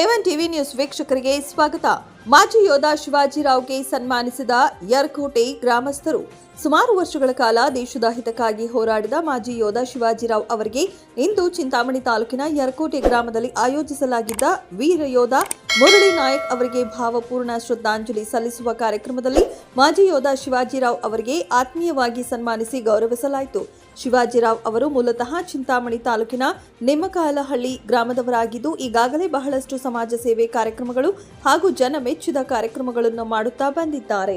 A one TV news ವೀಕ್ಷಕರಿಗೆ ಸ್ವಾಗತ. ಮಾಜಿ ಯೋಧ ಶಿವಾಜಿರಾವ್ಗೆ ಸನ್ಮಾನಿಸಿದ ಯರ್ಕೋಟೆ ಗ್ರಾಮಸ್ಥರು. ಸುಮಾರು ವರ್ಷಗಳ ಕಾಲ ದೇಶದ ಹಿತಕ್ಕಾಗಿ ಹೋರಾಡಿದ ಮಾಜಿ ಯೋಧ ಶಿವಾಜಿರಾವ್ ಅವರಿಗೆ ಇಂದು ಚಿಂತಾಮಣಿ ತಾಲೂಕಿನ ಯರ್ಕೋಟೆ ಗ್ರಾಮದಲ್ಲಿ ಆಯೋಜಿಸಲಾಗಿದ್ದ ವೀರ ಯೋಧ ಮುರಳಿ ನಾಯಕ್ ಅವರಿಗೆ ಭಾವಪೂರ್ಣ ಶ್ರದ್ಧಾಂಜಲಿ ಸಲ್ಲಿಸುವ ಕಾರ್ಯಕ್ರಮದಲ್ಲಿ ಮಾಜಿ ಯೋಧ ಶಿವಾಜಿರಾವ್ ಅವರಿಗೆ ಆತ್ಮೀಯವಾಗಿ ಸನ್ಮಾನಿಸಿ ಗೌರವಿಸಲಾಯಿತು. ಶಿವಾಜಿರಾವ್ ಅವರು ಮೂಲತಃ ಚಿಂತಾಮಣಿ ತಾಲೂಕಿನ ನಿಮ್ಮಕಾಲಹಳ್ಳಿ ಗ್ರಾಮದವರಾಗಿದ್ದು, ಈಗಾಗಲೇ ಬಹಳಷ್ಟು ಸಮಾಜ ಸೇವೆ ಕಾರ್ಯಕ್ರಮಗಳು ಹಾಗೂ ಜನ ಮೆಚ್ಚಿದ ಕಾರ್ಯಕ್ರಮಗಳನ್ನು ಮಾಡುತ್ತಾ ಬಂದಿದ್ದಾರೆ.